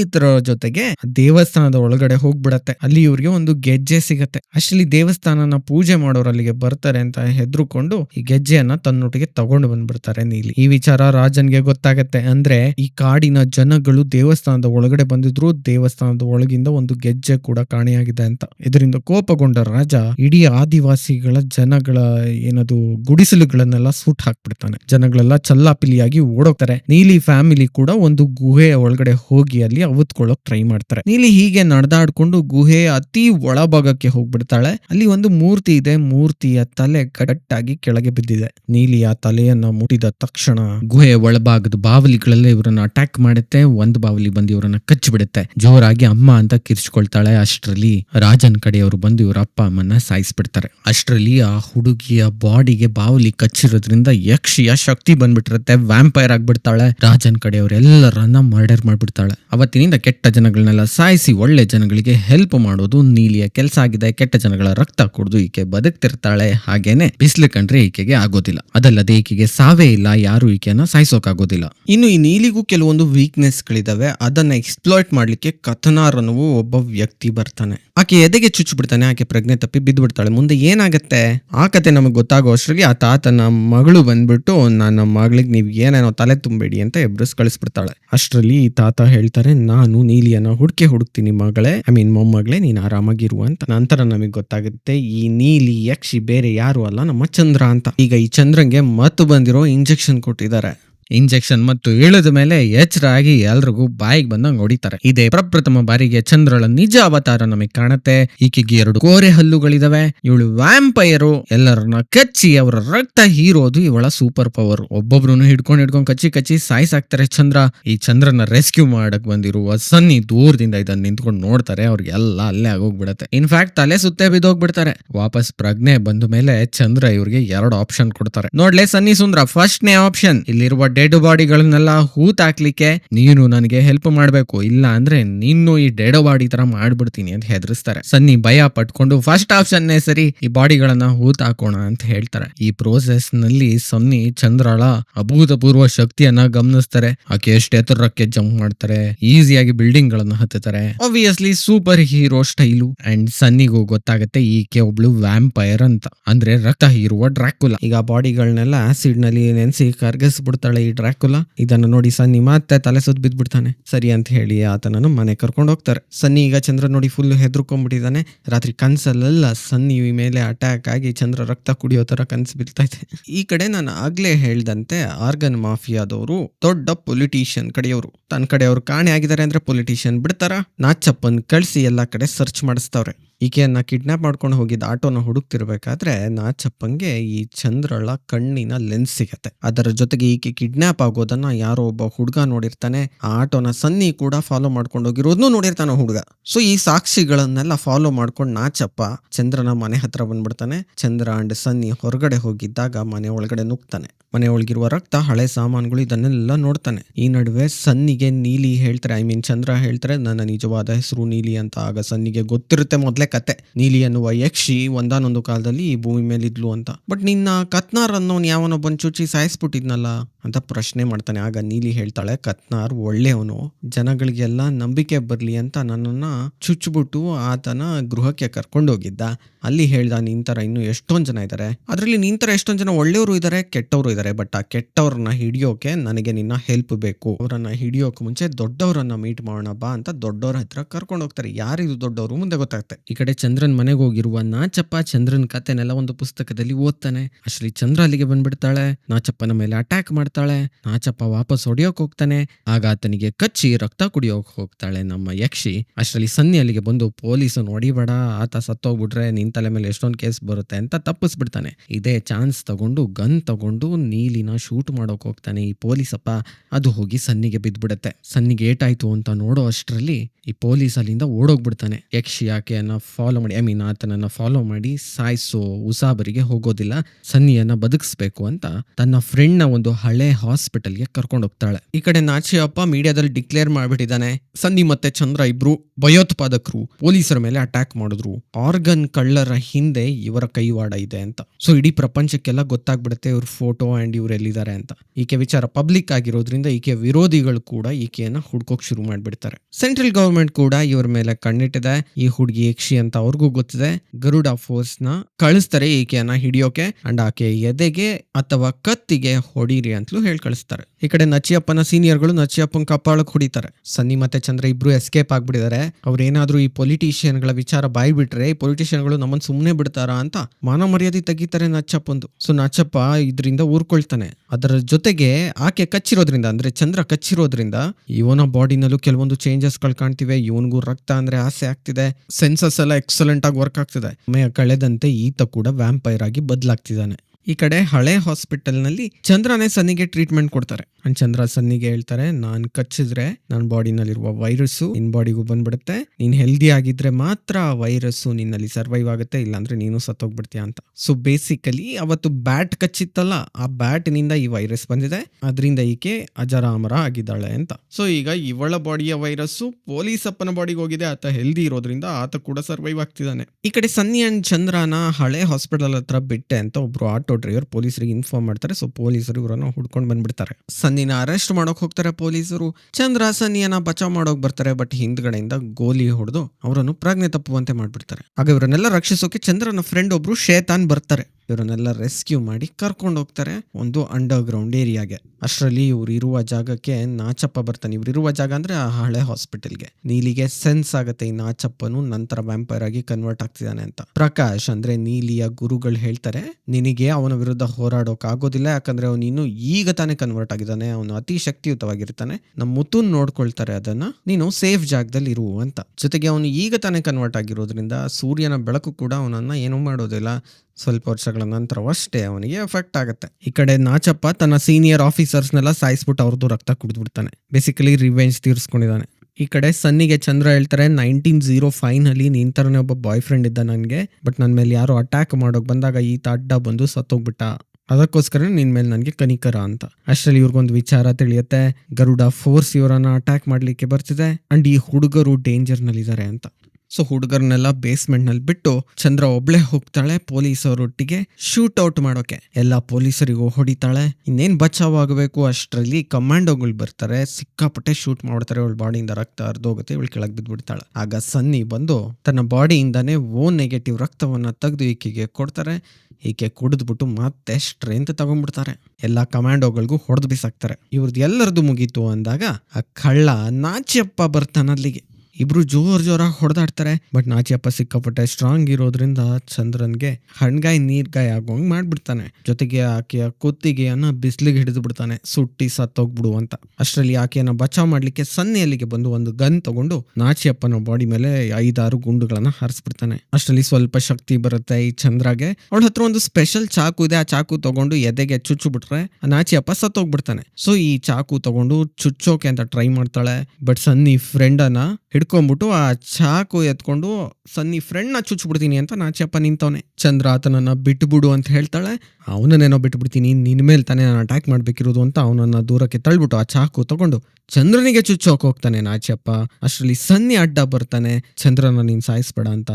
ಸ್ನೇಹಿತರ ಜೊತೆಗೆ ದೇವಸ್ಥಾನದ ಒಳಗಡೆ ಹೋಗ್ಬಿಡತ್ತೆ. ಅಲ್ಲಿ ಇವ್ರಿಗೆ ಒಂದು ಗೆಜ್ಜೆ ಸಿಗತ್ತೆ. ಅಷ್ಟಲ್ಲಿ ದೇವಸ್ಥಾನನ ಪೂಜೆ ಮಾಡೋರು ಅಲ್ಲಿಗೆ ಬರ್ತಾರೆ ಅಂತ ಹೆದ್ರುಕೊಂಡು ಈ ಗೆಜ್ಜೆಯನ್ನ ತನ್ನೊಟ್ಟಿಗೆ ತಗೊಂಡು ಬಂದ್ಬಿಡ್ತಾರೆ ನೀಲಿ. ಈ ವಿಚಾರ ರಾಜನ್ಗೆ ಗೊತ್ತಾಗತ್ತೆ. ಅಂದ್ರೆ ಈ ಕಾಡಿನ ಜನಗಳು ದೇವಸ್ಥಾನದ ಒಳಗಡೆ ಬಂದಿದ್ರು, ದೇವಸ್ಥಾನದ ಒಳಗಿಂದ ಒಂದು ಗೆಜ್ಜೆ ಕೂಡ ಕಾಣೆಯಾಗಿದೆ ಅಂತ. ಇದರಿಂದ ಕೋಪಗೊಂಡ ರಾಜ ಇಡೀ ಆದಿವಾಸಿಗಳ ಜನಗಳ ಏನದು ಗುಡಿಸಲುಗಳನ್ನೆಲ್ಲ ಸೂಟ್ ಹಾಕ್ಬಿಡ್ತಾನೆ. ಜನಗಳೆಲ್ಲ ಚಲ್ಲಾಪಿಲಿಯಾಗಿ ಓಡೋಗ್ತಾರೆ. ನೀಲಿ ಫ್ಯಾಮಿಲಿ ಕೂಡ ಒಂದು ಗುಹೆಯ ಒಳಗಡೆ ಹೋಗಿ ಅಲ್ಲಿ ಅವತ್ಕೊಳ್ಳೋಕ್ ಟ್ರೈ ಮಾಡ್ತಾರೆ. ನೀಲಿ ಹೀಗೆ ನಡೆದಾಡ್ಕೊಂಡು ಗುಹೆ ಅತಿ ಒಳಭಾಗಕ್ಕೆ ಹೋಗ್ಬಿಡ್ತಾಳೆ. ಅಲ್ಲಿ ಒಂದು ಮೂರ್ತಿ ಇದೆ. ಮೂರ್ತಿಯ ತಲೆ ಕಟ್ಟಾಗಿ ಕೆಳಗೆ ಬಿದ್ದಿದೆ. ನೀಲಿ ಆ ತಲೆಯನ್ನ ಮುಟ್ಟಿದ ತಕ್ಷಣ ಗುಹೆಯ ಒಳಭಾಗದ ಬಾವಲಿಗಳಲ್ಲೇ ಇವರನ್ನ ಅಟ್ಯಾಕ್ ಮಾಡುತ್ತೆ. ಒಂದು ಬಾವಲಿ ಬಂದು ಇವರನ್ನ ಕಚ್ಚಿಬಿಡುತ್ತೆ. ಜೋರಾಗಿ ಅಮ್ಮ ಅಂತ ಕಿರ್ಚ್ಕೊಳ್ತಾಳೆ. ಅಷ್ಟರಲ್ಲಿ ರಾಜನ್ ಕಡೆಯವರು ಬಂದು ಇವರ ಅಪ್ಪ ಅಮ್ಮನ್ನ ಸಾಯಿಸ್ಬಿಡ್ತಾರೆ. ಅಷ್ಟರಲ್ಲಿ ಆ ಹುಡುಗಿಯ ಬಾಡಿಗೆ ಬಾವಲಿ ಕಚ್ಚಿರೋದ್ರಿಂದ ಯಕ್ಷಿಯ ಶಕ್ತಿ ಬಂದ್ಬಿಟ್ಟಿರುತ್ತೆ. ವ್ಯಾಂಪೈರ್ ಆಗ್ಬಿಡ್ತಾಳೆ. ರಾಜನ್ ಕಡೆಯವರೆಲ್ಲರನ್ನ ಮರ್ಡರ್ ಮಾಡ್ಬಿಡ್ತಾಳೆ. ಅವತ್ತಿನಿಂದ ಕೆಟ್ಟ ಜನಗಳನ್ನೆಲ್ಲ ಸಾಯಿಸಿ ಒಳ್ಳೆ ಜನಗಳಿಗೆ ಹೆಲ್ಪ್ ಮಾಡೋದು ನೀಲಿಯ ಕೆಲಸ ಆಗಿದೆ. ಕೆಟ್ಟ ಜನಗಳ ರಕ್ತ ಕುಡಿದು ಈಕೆ ಬದುಕ್ತಿರ್ತಾಳೆ. ಹಾಗೇನೆ ಬಿಸಿಲು ಕಂಡ್ರೆ ಈಕೆಗೆ ಆಗೋದಿಲ್ಲ. ಅದಲ್ಲದೆ ಈಕೆಗೆ ಸಾವೇ ಇಲ್ಲ. ಯಾರು ಈಕೆಯನ್ನ ಸಾಯಿಸೋಕಾಗೋದಿಲ್ಲ. ಇನ್ನು ಈ ನೀಲಿಗೂ ಕೆಲವೊಂದು ವೀಕ್ನೆಸ್ ಗಳಿದಾವೆ. ಅದನ್ನ ಎಕ್ಸ್ಪ್ಲಾಯ್ಟ್ ಮಾಡ್ಲಿಕ್ಕೆ ಕಥನಾರ್ ಅನ್ನುವ ಒಬ್ಬ ವ್ಯಕ್ತಿ ಬರ್ತಾನೆ. ಆಕೆ ಎದೆಗೆ ಚುಚ್ಚು ಬಿಡ್ತಾನೆ? ಆಕೆ ಪ್ರಜ್ಞೆ ತಪ್ಪಿ ಬಿದ್ದು ಬಿಡ್ತಾಳೆ. ಮುಂದೆ ಏನಾಗತ್ತೆ? ಆ ಕತೆ ನಮಗೆ ಗೊತ್ತಾಗೋ ಅಷ್ಟರಲ್ಲಿ ಆ ತಾತನ ಮಗಳು ಬಂದ್ಬಿಟ್ಟು, ನನ್ನ ಮಗಳಿಗೆ ನೀವು ಏನೇನೋ ತಲೆ ತುಂಬಬೇಡಿ ಅಂತ ಎಬ್ರಸ್ ಕಳಿಸ್ಬಿಡ್ತಾಳೆ. ಅಷ್ಟರಲ್ಲಿ ಈ ತಾತ ಹೇಳ್ತಾರೆ ನಾನು ನೀಲಿಯನ್ನ ಹುಡುಕೆ ಹುಡುಕ್ತೀನಿ ಮಗಳೇ. ಐ ಮೀನ್ ಮೊಮ್ಮಗಳೇ, ನೀನು ಆರಾಮಾಗಿರು ಅಂತ. ನಂತರ ನಮಗೆ ಗೊತ್ತಾಗುತ್ತೆ, ಈ ನೀಲಿ ಯಕ್ಷಿ ಬೇರೆ ಯಾರು ಅಲ್ಲ, ನಮ್ಮ ಚಂದ್ರ ಅಂತ. ಈಗ ಈ ಚಂದ್ರಂಗೆ ಮತ್ತು ಬಂದಿರೋ ಇಂಜೆಕ್ಷನ್ ಕೊಟ್ಟಿದ್ದಾರೆ. ಇಂಜೆಕ್ಷನ್ ಮತ್ತು ಇಳಿದ ಮೇಲೆ ಎಚ್ಚರ ಆಗಿ ಎಲ್ರಿಗೂ ಬಾಯಿಗೆ ಬಂದಂಗ್ ಹೊಡಿತಾರೆ. ಇದೇ ಪ್ರಪ್ರಥಮ ಬಾರಿಗೆ ಚಂದ್ರಳ ನಿಜ ಅವತಾರ ನಮಗೆ ಕಾಣುತ್ತೆ. ಈಕೆಗೆ ಎರಡು ಕೋರೆ ಹಲ್ಲುಗಳಿದಾವೆ. ಇವಳು ವ್ಯಾಂಪೈರು. ಎಲ್ಲರನ್ನ ಕಚ್ಚಿ ಅವರ ರಕ್ತ ಹೀರೋದು ಇವಳ ಸೂಪರ್ ಪವರ್. ಒಬ್ಬೊಬ್ರು ಹಿಡ್ಕೊಂಡು ಹಿಡ್ಕೊಂಡು ಕಚ್ಚಿ ಕಚ್ಚಿ ಸಾಯಿಸಾಕ್ತಾರೆ ಚಂದ್ರ. ಈ ಚಂದ್ರನ ರೆಸ್ಕ್ಯೂ ಮಾಡಕ್ ಬಂದಿರುವ ಸನ್ನಿ ದೂರದಿಂದ ಇದನ್ನ ನಿಂತ್ಕೊಂಡು ನೋಡ್ತಾರೆ. ಅವ್ರಿಗೆಲ್ಲ ಅಲ್ಲೇ ಆಗೋಗ್ಬಿಡತ್ತೆ. ಇನ್ಫ್ಯಾಕ್ಟ್ ತಲೆ ಸುತ್ತೆ ಬಿದ್ದೋಗ್ಬಿಡ್ತಾರೆ. ವಾಪಸ್ ಪ್ರಜ್ಞೆ ಬಂದ ಮೇಲೆ ಚಂದ್ರ ಇವ್ರಿಗೆ ಎರಡು ಆಪ್ಷನ್ ಕೊಡ್ತಾರೆ. ನೋಡ್ಲೆ ಸನ್ನಿ ಸುಂದ್ರ ಫಸ್ಟ್ನೇ ಆಪ್ಷನ್ ಇಲ್ಲಿರುವ ಡೆಡ್ ಬಾಡಿಗಳನ್ನೆಲ್ಲ ಹೂತ್ ಹಾಕ್ಲಿಕ್ಕೆ ನೀನು ನನಗೆ ಹೆಲ್ಪ್ ಮಾಡಬೇಕು. ಇಲ್ಲ ಅಂದ್ರೆ ನೀನು ಈ ಡೆಡ್ ಬಾಡಿ ತರ ಮಾಡ್ಬಿಡ್ತೀನಿ ಅಂತ ಹೆದರಿಸ್ತಾರೆ. ಸನ್ನಿ ಭಯ ಪಟ್ಕೊಂಡು ಫಸ್ಟ್ ಆಪ್ಷನ್ ಸರಿ ಈ ಬಾಡಿಗಳನ್ನ ಹೂತ್ ಹಾಕೋಣ ಅಂತ ಹೇಳ್ತಾರೆ. ಈ ಪ್ರೋಸೆಸ್ನಲ್ಲಿ ಸನ್ನಿ ಚಂದ್ರಳ ಅಭೂತಪೂರ್ವ ಶಕ್ತಿಯನ್ನ ಗಮನಿಸ್ತಾರೆ. ಆಕೆ ಎಷ್ಟು ಎತ್ತರಕ್ಕೆ ಜಂಪ್ ಮಾಡ್ತಾರೆ. ಈಸಿಯಾಗಿ ಬಿಲ್ಡಿಂಗ್ ಗಳನ್ನ ಹತ್ತುತ್ತಾರೆ. Obviously super hero style and ಸನ್ನಿಗೂ ಗೊತ್ತಾಗುತ್ತೆ ಈಕೆ ಒಬ್ಳು ವ್ಯಾಂಪೈರ್ ಅಂತ. ಅಂದ್ರೆ ರಕ್ತ ಹೀರುವ ಡ್ರಾಕುಲಾ ಈಗ ಬಾಡಿಗಳನ್ನೆಲ್ಲ ಆಸಿಡ್ನಲ್ಲಿ ನೆನೆಸಿ ಕರ್ಗಿಸ್ಬಿಡ್ತಾಳೆ ಈ ಡ್ರಾಕುಲಾ ಇದನ್ನು ನೋಡಿ ಸನ್ನಿ ಮತ್ತೆ ತಲೆ ಸುತ್ತ ಬಿದ್ಬಿಡ್ತಾನೆ. ಸರಿ ಅಂತ ಹೇಳಿ ಆತನನ್ನು ಮನೆ ಕರ್ಕೊಂಡು ಹೋಗ್ತಾರೆ. ಸನ್ನಿ ಈಗ ಚಂದ್ರ ನೋಡಿ ಫುಲ್ ಹೆದರ್ಕೊಂಡ್ಬಿಟ್ಟಿದ್ದಾನೆ ರಾತ್ರಿ ಕನ್ಸಲ್ಲೆಲ್ಲ ಸನ್ನಿ ಮೇಲೆ ಅಟ್ಯಾಕ್ ಆಗಿ ಚಂದ್ರ ರಕ್ತ ಕುಡಿಯೋ ತರ ಕನ್ಸು ಬೀಳ್ತಾ ಇದೆ. ಈ ಕಡೆ ನಾನು ಆಗ್ಲೇ ಹೇಳ್ದಂತೆ ಆರ್ಗನ್ ಮಾಫಿಯಾದವರು ದೊಡ್ಡ ಪೊಲಿಟಿಷಿಯನ್ ಕಡೆಯವರು. ತನ್ನ ಕಡೆ ಅವ್ರು ಕಾಣೆ ಆಗಿದ್ದಾರೆ ಅಂದ್ರೆ ಪೊಲಿಟೀಷಿಯನ್ ಬಿಡ್ತಾರ? ನಾಚಪ್ಪನ್ ಕಳಿಸಿ ಎಲ್ಲಾ ಕಡೆ ಸರ್ಚ್ ಮಾಡಿಸ್ತವ್ರೆ. ಈಕೆಯನ್ನ ಕಿಡ್ನಾಪ್ ಮಾಡ್ಕೊಂಡು ಹೋಗಿದ್ದ ಆಟೋನ ಹುಡುಕ್ತಿರ್ಬೇಕಾದ್ರೆ ನಾಚಪ್ಪಂಗೆ ಈ ಚಂದ್ರಳ ಕಣ್ಣಿನ ಲೆನ್ಸ್ ಸಿಗತ್ತೆ. ಅದರ ಜೊತೆಗೆ ಈಕೆ ಕಿಡ್ನಾಪ್ ಆಗೋದನ್ನ ಯಾರೋ ಒಬ್ಬ ಹುಡುಗ ನೋಡಿರ್ತಾನೆ. ಆ ಆಟೋನ ಸನ್ನಿ ಕೂಡ ಫಾಲೋ ಮಾಡ್ಕೊಂಡು ಹೋಗಿರೋದನ್ನು ನೋಡಿರ್ತಾನೆ ಹುಡುಗ. ಸೊ ಈ ಸಾಕ್ಷಿಗಳನ್ನೆಲ್ಲ ಫಾಲೋ ಮಾಡ್ಕೊಂಡು ನಾಚಪ್ಪ ಚಂದ್ರನ ಮನೆ ಹತ್ರ ಬಂದ್ಬಿಡ್ತಾನೆ. ಚಂದ್ರ ಅಂಡ್ ಸನ್ನಿ ಹೊರಗಡೆ ಹೋಗಿದ್ದಾಗ ಮನೆ ಒಳಗಡೆ ನುಗ್ತಾನೆ. ಮನೆ ಒಳಗಿರುವ ರಕ್ತ, ಹಳೆ ಸಾಮಾನುಗಳು ಇದನ್ನೆಲ್ಲ ನೋಡ್ತಾನೆ. ಈ ನಡುವೆ ಸನ್ನಿಗೆ ನೀಲಿ ಹೇಳ್ತಾರೆ ಐ ಮೀನ್ ಚಂದ್ರ ಹೇಳ್ತಾರೆ, ನನ್ನ ನಿಜವಾದ ಹೆಸರು ನೀಲಿ ಅಂತ. ಆಗ ಸನ್ನಿಗೆ ಗೊತ್ತಿರುತ್ತೆ ಮೊದಲೇ ಕತೆ. ನೀಲಿ ಅನ್ನುವ ಯಕ್ಷಿ ಒಂದಾನೊಂದು ಕಾಲದಲ್ಲಿ ಈ ಭೂಮಿ ಮೇಲೆ ಇದ್ಲು ಅಂತ. ಬಟ್ ನಿನ್ನ ಕತ್ನಾರ್ ಅನ್ನೋನ್ ಯಾವನೊಬ್ಬನ್ ಚುಚ್ಚಿ ಸಾಯಿಸ್ಬಿಟ್ಟಿದ್ನಲ್ಲ ಅಂತ ಪ್ರಶ್ನೆ ಮಾಡ್ತಾನೆ. ಆಗ ನೀಲಿ ಹೇಳ್ತಾಳೆ, ಕತ್ನಾರ್ ಒಳ್ಳೆಯವನು. ಜನಗಳಿಗೆಲ್ಲ ನಂಬಿಕೆ ಬರ್ಲಿ ಅಂತ ನನ್ನನ್ನ ಚುಚ್ಬಿಟ್ಟು ಆತನ ಗೃಹಕ್ಕೆ ಕರ್ಕೊಂಡೋಗಿದ್ದ. ಅಲ್ಲಿ ಹೇಳ್ದ, ನಿನ್ ತರ ಇನ್ನು ಎಷ್ಟೊಂದ್ ಜನ ಇದ್ದಾರೆ ಅದರಲ್ಲಿ ನಿನ್ ಎಷ್ಟೊಂದ್ ಜನ ಒಳ್ಳೆಯವರು ಇದ್ದಾರೆ ಕೆಟ್ಟವರು ಇದ್ದಾರೆ ಬಟ್ ಆ ಕೆಟ್ಟವ್ರನ್ನ ಹಿಡಿಯೋಕೆ ನನಗೆ ನಿನ್ನ ಹೆಲ್ಪ್ ಬೇಕು. ಅವರನ್ನ ಹಿಡಿಯೋಕೆ ಮುಂಚೆ ದೊಡ್ಡವರನ್ನ ಮೀಟ್ ಮಾಡೋಣ ಬಾ ಅಂತ ದೊಡ್ಡವ್ರ ಹತ್ರ ಕರ್ಕೊಂಡು ಹೋಗ್ತಾರೆ. ಯಾರಿದು ದೊಡ್ಡವರು ಮುಂದೆ ಗೊತ್ತಾಗುತ್ತೆ ಈ ಕಡೆ ಚಂದ್ರನ್ ಮನೆಗೆ ಹೋಗಿರುವ ನಾಚಪ್ಪ ಚಂದ್ರನ್ ಕತೆನೆಲ್ಲ ಒಂದು ಪುಸ್ತಕದಲ್ಲಿ ಓದ್ತಾನೆ. ಅಷ್ಟರಲ್ಲಿ ಚಂದ್ರ ಅಲ್ಲಿಗೆ ಬಂದ್ಬಿಡ್ತಾಳೆ. ನಾಚಪ್ಪನ ಮೇಲೆ ಅಟ್ಯಾಕ್ ಮಾಡ್ತಾಳೆ. ನಾಚಪ್ಪ ವಾಪಸ್ ಹೊಡಿಯೋಕ್ ಹೋಗ್ತಾನೆ. ಆಗ ಆತನಿಗೆ ಕಚ್ಚಿ ರಕ್ತ ಕುಡಿಯೋಕ್ ಹೋಗ್ತಾಳೆ ನಮ್ಮ ಯಕ್ಷಿ. ಅಷ್ಟರಲ್ಲಿ ಸನ್ನಿ ಅಲ್ಲಿಗೆ ಬಂದು, ಪೊಲೀಸ್ ಹೊಡಿಬೇಡ ಆತ ಸತ್ತೋಗ್ಬಿಟ್ರೆ ನಿನ್ ತಲೆ ಮೇಲೆ ಎಷ್ಟೊಂದು ಕೇಸ್ ಬರುತ್ತೆ ಅಂತ ತಪ್ಪಿಸ್ಬಿಡ್ತಾನೆ. ಇದೇ ಚಾನ್ಸ್ ತಗೊಂಡು ಗನ್ ತಗೊಂಡು ನೀಲಿನ ಶೂಟ್ ಮಾಡೋಕೆ ಹೋಗ್ತಾನೆ. ಈ ಪೊಲೀಸಪ್ಪ ಅದು ಹೋಗಿ ಸನ್ನಿಗೆ ಬಿದ್ದ್ಬಿಡುತ್ತೆ ಸನ್ನಿಗೆ ಏಟಾಯ್ತು ಅಂತ ನೋಡೋ ಅಷ್ಟರಲ್ಲಿ ಈ ಪೊಲೀಸ್ ಅಲ್ಲಿಂದ ಓಡೋಗ್ಬಿಡ್ತಾನೆ. ಯಕ್ಷಿ ಆಕೆಯನ್ನ ಫಾಲೋ ಮಾಡಿ ಐ ಮೀನ್ ಆತನನ್ನ ಫಾಲೋ ಮಾಡಿ ಸಾಯಿಸೋ ಉಸಾಬರಿಗೆ ಹೋಗೋದಿಲ್ಲ. ಸನ್ನಿಯನ್ನ ಬದುಕಿಸ್ಬೇಕು ಅಂತ ತನ್ನ ಫ್ರೆಂಡ್ನ ಒಂದು ಹಳೆ ಹಾಸ್ಪಿಟಲ್ಗೆ ಕರ್ಕೊಂಡು ಹೋಗ್ತಾಳೆ. ಈ ಕಡೆ ನಾಚಿಯಪ್ಪ ಮೀಡಿಯಾದಲ್ಲಿ ಡಿಕ್ಲೇರ್ ಮಾಡ್ಬಿಟ್ಟಿದ್ದಾನೆ. ಸನ್ನಿ ಮತ್ತೆ ಚಂದ್ರ ಇಬ್ರು ಭಯೋತ್ಪಾದಕರು ಪೊಲೀಸರ ಮೇಲೆ ಅಟ್ಯಾಕ್ ಮಾಡಿದ್ರು. ಆರ್ಗನ್ ಕಳ್ಳರ ಹಿಂದೆ ಇವರ ಕೈವಾಡ ಇದೆ ಅಂತ. ಸೊ ಇಡೀ ಪ್ರಪಂಚಕ್ಕೆಲ್ಲ ಗೊತ್ತಾಗ್ಬಿಡುತ್ತೆ ಇವ್ರ ಫೋಟೋ ಅಂಡ್ ಇವ್ರು ಎಲ್ಲಿದ್ದಾರೆ ಅಂತ. ಈಕೆ ವಿಚಾರ ಪಬ್ಲಿಕ್ ಆಗಿರೋದ್ರಿಂದ ಈಕೆ ವಿರೋಧಿಗಳು ಕೂಡ ಈಕೆಯನ್ನ ಹುಡ್ಕೋಕ್ ಶುರು ಮಾಡ್ಬಿಡ್ತಾರೆ. ಸೆಂಟ್ರಲ್ ಗವರ್ಮೆಂಟ್ ಕೂಡ ಇವ್ರ ಮೇಲೆ ಕಣ್ಣಿಟ್ಟಿದೆ. ಈ ಹುಡುಗಿ ಯಕ್ಷಿ ಅಂತ ಅವ್ರಿಗೂ ಗೊತ್ತಿದೆ. ಗರುಡ ಫೋರ್ಸ್ನ ಕಳಿಸ್ತಾರೆ ಈಕೆಯನ್ನ ಹಿಡಿಯೋಕೆ. ಅಂಡ್ ಆಕೆ ಎದೆಗೆ ಅಥವಾ ಕತ್ತಿಗೆ ಹೊಡೀರಿ ಅಂತಲೂ ಹೇಳಿ ಕಳಿಸ್ತಾರೆ. ಈ ಕಡೆ ನಚಿಯಪ್ಪನ ಸೀನಿಯರ್ಗಳು ನಚಿಯಪ್ಪನ ಕಪ್ಪಾಳಕ್ ಹೊಡಿತಾರೆ. ಸನ್ನಿ ಮತ್ತೆ ಚಂದ್ರ ಇಬ್ರು ಎಸ್ಕೇಪ್ ಆಗ್ಬಿಟ್ಟಿದ್ದಾರೆ. ಅವ್ರೇನಾದ್ರೂ ಈ ಪೊಲಿಟಿಷಿಯನ್ಗಳ ವಿಚಾರ ಬಾಯ್ ಬಿಟ್ರೆ ಈ ಪೊಲಿಟಿಷಿಯನ್ಗಳು ನಮ್ಮನ್ನು ಸುಮ್ಮನೆ ಬಿಡ್ತಾರಾ ಅಂತ ಮಾನ ಮರ್ಯಾದೆ ತೆಗಿತಾರೆ ನಚ್ಚಪ್ಪಂದು. ಸೊ ನಚ್ಚಪ್ಪ ಇದರಿಂದ ಊರ್ಕೊಳ್ತಾನೆ. ಅದರ ಜೊತೆಗೆ ಆಕೆ ಕಚ್ಚಿರೋದ್ರಿಂದ, ಅಂದ್ರೆ ಚಂದ್ರ ಕಚ್ಚಿರೋದ್ರಿಂದ ಇವನ ಬಾಡಿನಲ್ಲೂ ಕೆಲವೊಂದು ಚೇಂಜಸ್ಗಳು ಕಾಣ್ತಿವೆ. ಇವನಿಗೂ ರಕ್ತ ಅಂದ್ರೆ ಆಸೆ ಆಗ್ತಿದೆ. ಸೆನ್ಸಸ್ ಎಲ್ಲ ಎಕ್ಸಲೆಂಟ್ ಆಗಿ ವರ್ಕ್ ಆಗ್ತಿದೆ. ಕಳೆದಂತೆ ಈತ ಕೂಡ ವ್ಯಾಂಪೈರ್ ಆಗಿ ಬದಲಾಗ್ತಿದ್ದಾನೆ. ಈ ಕಡೆ ಹಳೆ ಹಾಸ್ಪಿಟಲ್ನಲ್ಲಿ ಚಂದ್ರನೇ ಸನ್ನಿಗೆ ಟ್ರೀಟ್ಮೆಂಟ್ ಕೊಡ್ತಾರೆ. ಅಂಡ್ ಚಂದ್ರ ಸನ್ನಿಗೆ ಹೇಳ್ತಾರೆ, ನಾನ್ ಕಚ್ಚಿದ್ರೆ ನನ್ನ ಬಾಡಿನಲ್ಲಿರುವ ವೈರಸ್ ನಿನ್ ಬಾಡಿಗೂ ಬಂದ್ಬಿಡುತ್ತೆ. ನೀನ್ ಹೆಲ್ದಿ ಆಗಿದ್ರೆ ಮಾತ್ರ ವೈರಸ್ ನಿನ್ನಲ್ಲಿ ಸರ್ವೈವ್ ಆಗುತ್ತೆ, ಇಲ್ಲಾಂದ್ರೆ ನೀನು ಸತ್ತೋಗ್ಬಿಡ್ತೀಯ ಅಂತ. ಸೊ ಬೇಸಿಕಲಿ ಅವತ್ತು ಬ್ಯಾಟ್ ಕಚ್ಚಿತ್ತಲ್ಲ, ಆ ಬ್ಯಾಟ್ನಿಂದ ಈ ವೈರಸ್ ಬಂದಿದೆ. ಅದರಿಂದ ಈಕೆ ಅಜರಾಮರ ಆಗಿದ್ದಾಳೆ ಅಂತ. ಸೊ ಈಗ ಇವಳ ಬಾಡಿಯ ವೈರಸ್ ಪೊಲೀಸ್ ಅಪ್ಪನ ಬಾಡಿಗೆ ಹೋಗಿದೆ, ಆತ ಹೆಲ್ದಿ ಇರೋದ್ರಿಂದ ಆತ ಕೂಡ ಸರ್ವೈವ್ ಆಗ್ತಿದ್ದಾನೆ. ಈ ಕಡೆ ಸನ್ನಿ ಅಂಡ್ ಚಂದ್ರನ ಹಳೆ ಹಾಸ್ಪಿಟಲ್ ಹತ್ರ ಬಿಟ್ಟೆ ಅಂತ ಒಬ್ರು ಆಟೋ ಡ್ರೈವರ್ ಪೊಲೀಸರಿಗೆ ಇನ್ಫಾರ್ಮ್ ಮಾಡ್ತಾರೆ. ಸೊ ಪೊಲೀಸರು ಇವರನ್ನ ಹುಡ್ಕೊಂಡು ಬಂದ್ಬಿಡ್ತಾರೆ. ಸನ್ನಿನ ಅರೆಸ್ಟ್ ಮಾಡೋಕೆ ಹೋಗ್ತಾರೆ ಪೊಲೀಸರು. ಚಂದ್ರ ಸನ್ನಿಯನ್ನ ಬಚಾವ್ ಮಾಡೋಕೆ ಬರ್ತಾರೆ ಬಟ್ ಹಿಂದ್ಗಡೆಯಿಂದ ಗೋಲಿ ಹೊಡೆದು ಅವರನ್ನು ಪ್ರಜ್ಞೆ ತಪ್ಪುವಂತೆ ಮಾಡ್ಬಿಡ್ತಾರೆ. ಹಾಗೆ ಇವರನ್ನೆಲ್ಲ ರಕ್ಷಿಸೋಕೆ ಚಂದ್ರನ ಫ್ರೆಂಡ್ ಒಬ್ರು ಶೇತಾನ್ ಬರ್ತಾರೆ. ಇವರನ್ನೆಲ್ಲ ರೆಸ್ಕ್ಯೂ ಮಾಡಿ ಕರ್ಕೊಂಡು ಹೋಗ್ತಾರೆ ಒಂದು ಅಂಡರ್ ಗ್ರೌಂಡ್ ಏರಿಯಾಗೆ. ಅಷ್ಟರಲ್ಲಿ ಇವ್ರು ಇರುವ ಜಾಗಕ್ಕೆ ನಾಚಪ್ಪ ಬರ್ತಾನೆ. ಇವ್ರು ಇರುವ ಜಾಗ ಅಂದ್ರೆ ಆ ಹಳೆ ಹಾಸ್ಪಿಟಲ್ಗೆ ನೀಲಿಗೆ ಸೆನ್ಸ್ ಆಗುತ್ತೆ ಈ ನಾಚಪ್ಪನು ನಂತರ ವ್ಯಾಂಪೈರ್ ಆಗಿ ಕನ್ವರ್ಟ್ ಆಗ್ತಿದ್ದಾನೆ ಅಂತ. ಪ್ರಕಾಶ್ ಅಂದ್ರೆ ನೀಲಿಯ ಗುರುಗಳು ಹೇಳ್ತಾರೆ, ನಿನಗೆ ಅವನ ವಿರುದ್ಧ ಹೋರಾಡೋಕ್ ಆಗೋದಿಲ್ಲ, ಯಾಕಂದ್ರೆ ಅವನು ಇನ್ನು ಈಗ ತಾನೇ ಕನ್ವರ್ಟ್ ಆಗಿದ್ದಾನೆ. ಅವನು ಅತಿ ಶಕ್ತಿಯುತವಾಗಿರ್ತಾನೆ. ನಮ್ಮ ಮುತ್ತುನ್ ನೋಡ್ಕೊಳ್ತಾರೆ ಅದನ್ನ. ನೀನು ಸೇಫ್ ಜಾಗದಲ್ಲಿ ಇರು ಅಂತ. ಜೊತೆಗೆ ಅವನು ಈಗ ತಾನೇ ಕನ್ವರ್ಟ್ ಆಗಿರೋದ್ರಿಂದ ಸೂರ್ಯನ ಬೆಳಕು ಕೂಡ ಅವನನ್ನ ಏನೂ ಮಾಡೋದಿಲ್ಲ. ಸ್ವಲ್ಪ ವರ್ಷಗಳ ನಂತರವಷ್ಟೇ ಅವನಿಗೆ ಎಫೆಕ್ಟ್ ಆಗುತ್ತೆ. ಈ ಕಡೆ ನಾಚಪ್ಪ ತನ್ನ ಸೀನಿಯರ್ ಆಫೀಸರ್ಸ್ನೆಲ್ಲ ಸಾಯಿಸ್ಬಿಟ್ಟು ಅವ್ರದ್ದು ರಕ್ತ ಕುಡಿದ್ಬಿಡ್ತಾನೆ. Basically revenge ತೀರಿಸ್ಕೊಂಡಿದ್ದಾನೆ. ಈ ಕಡೆ ಸನ್ನಿಗೆ ಚಂದ್ರ ಹೇಳ್ತಾರೆ, ನೈನ್ಟೀನ್ ಜೀರೋ ಫೈನಲ್ಲಿ ನಿನ್ ಥರನೇ ಒಬ್ಬ ಬಾಯ್ ಫ್ರೆಂಡ್ ಇದ್ದ ನನಗೆ ಬಟ್ ನನ್ನ ಮೇಲೆ ಯಾರೋ ಅಟ್ಯಾಕ್ ಮಾಡೋಕೆ ಬಂದಾಗ ಈತ ಅಡ್ಡ ಬಂದು ಸತ್ತೋಗ್ಬಿಟ್ಟ. ಅದಕ್ಕೋಸ್ಕರ ನಿನ್ ಮೇಲೆ ನನಗೆ ಕನಿಕರ ಅಂತ. ಅಷ್ಟರಲ್ಲಿ ಇವ್ರಿಗೊಂದು ವಿಚಾರ ತಿಳಿಯುತ್ತೆ. ಗರುಡ ಫೋರ್ಸ್ ಇವರನ್ನ ಅಟ್ಯಾಕ್ ಮಾಡ್ಲಿಕ್ಕೆ ಬರ್ತಿದೆ. ಅಂಡ್ ಈ ಹುಡುಗರು ಡೇಂಜರ್ನಲ್ಲಿದ್ದಾರೆ ಅಂತ. ಸೊ ಹುಡುಗರನ್ನೆಲ್ಲ ಬೇಸ್ಮೆಂಟ್ನಲ್ಲಿ ಬಿಟ್ಟು ಚಂದ್ರ ಒಬ್ಳೆ ಹೋಗ್ತಾಳೆ ಪೊಲೀಸರೊಟ್ಟಿಗೆ ಶೂಟ್ ಔಟ್ ಮಾಡೋಕೆ. ಎಲ್ಲ ಪೊಲೀಸರಿಗೂ ಹೊಡಿತಾಳೆ. ಇನ್ನೇನ್ ಬಚಾವ್ ಆಗಬೇಕು ಅಷ್ಟರಲ್ಲಿ ಕಮಾಂಡೋಗಳು ಬರ್ತಾರೆ. ಸಿಕ್ಕಾಪಟ್ಟೆ ಶೂಟ್ ಮಾಡ್ತಾರೆ. ಅವಳ ಬಾಡಿಯಿಂದ ರಕ್ತ ಹರಿದೋಗುತ್ತೆ ಇವಳು ಕೆಳಗೆ ಬಿದ್ದ್ಬಿಡ್ತಾಳೆ ಆಗ ಸನ್ನಿ ಬಂದು ತನ್ನ ಬಾಡಿಯಿಂದಾನೇ ಓ ನೆಗೆಟಿವ್ ರಕ್ತವನ್ನ ತೆಗೆದು ಈಕೆಗೆ ಕೊಡ್ತಾರೆ. ಈಕೆ ಕುಡಿದ್ಬಿಟ್ಟು ಮತ್ತೆ ಸ್ಟ್ರೆಂತ್ ತಗೊಂಡ್ಬಿಡ್ತಾರೆ. ಎಲ್ಲ ಕಮಾಂಡೋಗಳಿಗೂ ಹೊಡೆದು ಬಿಸಾಕ್ತಾರೆ. ಇವ್ರದ್ದು ಎಲ್ಲರದು ಮುಗೀತು ಅಂದಾಗ ಆ ಕಳ್ಳ ನಾಚಿಯಪ್ಪ ಬರ್ತಾನ ಅಲ್ಲಿಗೆ. ಇಬ್ರು ಜೋರ್ ಜೋರಾಗಿ ಹೊಡೆದಾಡ್ತಾರೆ. ಬಟ್ ನಾಚಿಯಪ್ಪ ಸಿಕ್ಕಾಪಟ್ಟೆ ಸ್ಟ್ರಾಂಗ್ ಇರೋದ್ರಿಂದ ಚಂದ್ರನ್ಗೆ ಹಣ್ಗಾಯಿ, ನೀರ್ಗಾಯಿ ಆಗೋಂಗ್ ಮಾಡ್ಬಿಡ್ತಾನೆ. ಜೊತೆಗೆ ಆಕೆಯ ಕುತ್ತಿಗೆಯನ್ನ ಬಿಸಿಲಿಗೆ ಹಿಡಿದು ಬಿಡ್ತಾನೆ. ಸುಟ್ಟಿ ಸತ್ತೋಗ್ಬಿಡು ಅಂತ. ಅಷ್ಟರಲ್ಲಿ ಆಕೆಯನ್ನ ಬಚಾವ್ ಮಾಡ್ಲಿಕ್ಕೆ ಸನ್ನಿ ಅಲ್ಲಿಗೆ ಬಂದು ಒಂದು ಗನ್ ತಗೊಂಡು ನಾಚಿಯಪ್ಪನ ಬಾಡಿ ಮೇಲೆ ಐದಾರು ಗುಂಡುಗಳನ್ನ ಹಾರಿಸ್ಬಿಡ್ತಾನೆ. ಅಷ್ಟರಲ್ಲಿ ಸ್ವಲ್ಪ ಶಕ್ತಿ ಬರುತ್ತೆ ಈ ಚಂದ್ರಗೆ. ಅವಳ ಹತ್ರ ಒಂದು ಸ್ಪೆಷಲ್ ಚಾಕು ಇದೆ. ಆ ಚಾಕು ತಗೊಂಡು ಎದೆಗೆ ಚುಚ್ಚು ಬಿಟ್ರೆ ನಾಚಿಯಪ್ಪ ಸತ್ತೋಗ್ಬಿಡ್ತಾನೆ. ಸೊ ಈ ಚಾಕು ತಗೊಂಡು ಚುಚ್ಚೋಕೆ ಅಂತ ಟ್ರೈ ಮಾಡ್ತಾಳೆ. ಬಟ್ ಸನ್ನಿ ಫ್ರೆಂಡ್ ಅನ್ನ ಹಿಡ್ಕೊಂಡ್ಬಿಟ್ಟು ಆ ಚಾಕು ಎತ್ಕೊಂಡು, ಸನ್ನಿ ಫ್ರೆಂಡ್ನ ಚುಚ್ಬಿಡ್ತೀನಿ ಅಂತ ನಾಚಪ್ಪ ನಿಂತವನೆ. ಚಂದ್ರ ಆತನನ್ನ ಬಿಟ್ಬಿಡು ಅಂತ ಹೇಳ್ತಾಳೆ. ಅವನನ್ನೇನೋ ಬಿಟ್ಬಿಡ್ತೀನಿ. ನಿನ್ ಮೇಲೆ ತಾನೇ ನಾನು ಅಟ್ಯಾಕ್ ಮಾಡ್ಬೇಕಿರೋದು ಅಂತ ಅವನನ್ನ ದೂರಕ್ಕೆ ತಳ್ಬಿಟ್ಟು ಆ ಚಾಕು ತಗೊಂಡು ಚಂದ್ರನಿಗೆ ಚುಚ್ಚೋಕ್ ಹೋಗ್ತಾನೆ ನಾಚಪ್ಪ ಅಷ್ಟರಲ್ಲಿ ಸನ್ನಿ ಅಡ್ಡ ಬರ್ತಾನೆ. ಚಂದ್ರನ ನೀನ್ ಸಾಯಿಸ್ಬೇಡ ಅಂತ.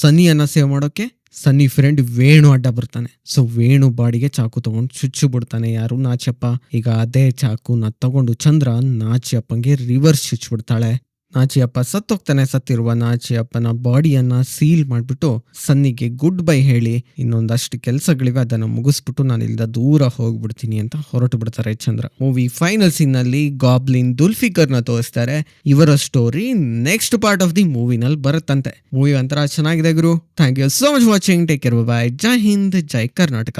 ಸನ್ನಿಯನ್ನ ಸೇವ್ ಮಾಡೋಕೆ ಸನ್ನಿ ಫ್ರೆಂಡ್ ವೇಣು ಅಡ್ಡ ಬರ್ತಾನೆ. ಸೊ ವೇಣು ಬಾಡಿಗೆ ಚಾಕು ತಗೊಂಡು ಚುಚ್ಚು ಬಿಡ್ತಾನೆ ಯಾರು? ನಾಚಪ್ಪ ಈಗ ಅದೇ ಚಾಕುನ ತಗೊಂಡು ಚಂದ್ರ ನಾಚಿಯಪ್ಪಂಗೆ ರಿವರ್ಸ್ ಚುಚ್ಚಿಬಿಡ್ತಾಳೆ. ನಾಚಿಯಪ್ಪ ಸತ್ತೋಗ್ತಾನೆ, ಸತ್ತಿರುವ ನಾಚಿಯಪ್ಪನ ಬಾಡಿಯನ್ನ ಸೀಲ್ ಮಾಡಿಬಿಟ್ಟು ಸನ್ನಿಗೆ ಗುಡ್ ಬೈ ಹೇಳಿ ಇನ್ನೊಂದಷ್ಟು ಕೆಲಸಗಳಿವೆ, ಅದನ್ನು ಮುಗಿಸ್ಬಿಟ್ಟು ನಾನು ಇಲ್ಲಿಂದ ದೂರ ಹೋಗ್ಬಿಡ್ತೀನಿ ಅಂತ ಹೊರಟು ಬಿಡ್ತಾರೆ Chandra. Movie final scene goblin ದುಲ್ಫಿಕರ್ನ ತೋರಿಸ್ತಾರೆ. ಇವರ story next part of the ಮೂವಿನಲ್ಲಿ ಬರುತ್ತಂತೆ. ಮೂವಿ ಒಂಥರ ಚೆನ್ನಾಗಿದೆ ಗುರು. Thank you so much watching take care bye ಜೈ ಹಿಂದ್ ಜೈ ಕರ್ನಾಟಕ